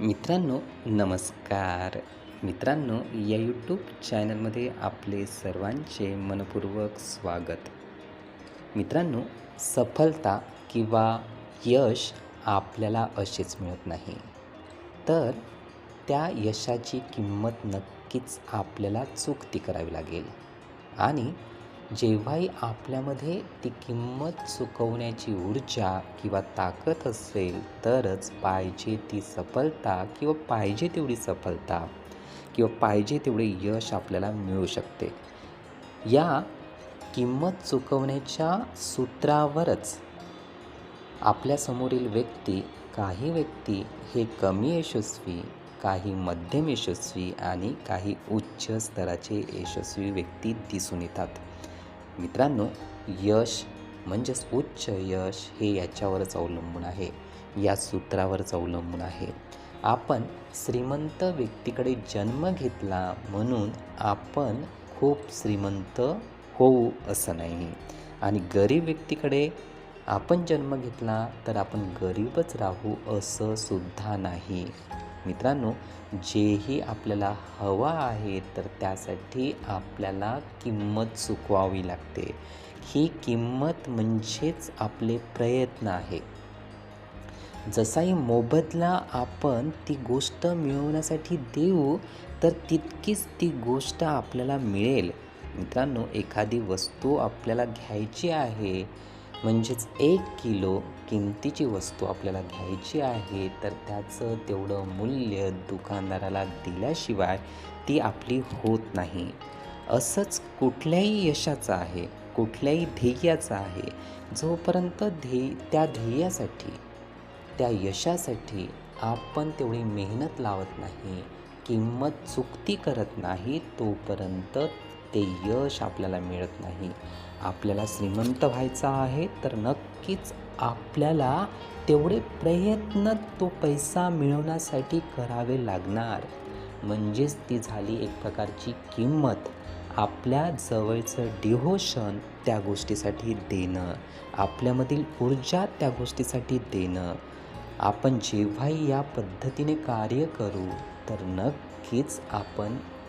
मित्रांनो नमस्कार. मित्रांनो या यूट्यूब चॅनलमध्ये आपले सर्वांचे मनपूर्वक स्वागत. मित्रांनो सफलता किंवा यश आपल्याला असेच मिळत नाही. तर त्या यशाची किंमत नक्कीच आपल्याला चुकती करावी लागेल. आणि जेव्हाही आपल्यामध्ये ती किंमत चुकवण्याची ऊर्जा किंवा ताकद असेल तरच पाहिजे ती सफलता किंवा पाहिजे तेवढी सफलता किंवा पाहिजे तेवढे यश आपल्याला मिळू शकते. या किंमत चुकवण्याच्या सूत्रावरच आपल्यासमोरील व्यक्ती काही व्यक्ती हे कमी यशस्वी काही मध्यम यशस्वी आणि काही उच्च स्तराचे यशस्वी व्यक्ती दिसून येतात. मित्रांनो यश म्हणजेच उच्च यश हे याच्यावरच अवलंबून आहे. या सूत्रावरच अवलंबून आहे. आपण श्रीमंत व्यक्तीकडे जन्म घेतला म्हणून आपण खूप श्रीमंत होऊ असं नाही. आणि गरीब व्यक्तीकडे आपण जन्म घेतला तर आपण गरीबच राहू असं सुद्धा नाही. मित्रांनो जेही आपल्याला हवं आहे तर त्यासाठी आपल्याला किंमत चुकवावी लागते. ही किंमत म्हणजेच आपले प्रयत्न आहे. जसाही मोबदला आपण ती गोष्ट मिळवण्यासाठी देऊ तर तितकीच ती गोष्ट आपल्याला मिळेल. मित्रांनो एखादी वस्तू आपल्याला घ्यायची आहे म्हणजेच एक किलो किमतीची वस्तू आपल्याला घ्यायची आहे तर त्याचं तेवढं मूल्य दुकानदाराला दिल्याशिवाय ती आपली होत नाही. असंच कुठल्याही यशाचं आहे कुठल्याही ध्येयाचं आहे जोपर्यंत ध्येय त्या ध्येयासाठी त्या यशासाठी आपण तेवढी मेहनत लावत नाही किंमत चुकती करत नाही तोपर्यंत ते यश आपल्याला मिळत नाही. आपल्याला श्रीमंत व्हायचं आहे तर नक्कीच आपल्याला तेवढे प्रयत्न तो पैसा मिळवण्यासाठी करावे लागणार. म्हणजेच ती झाली एक प्रकारची किंमत. आपल्या जवळचं डिव्होशन त्या गोष्टीसाठी देणं. आपल्यामधील ऊर्जा त्या गोष्टीसाठी देणं. आपण जेव्हाही या पद्धतीने कार्य करू तर नक्कीच आपण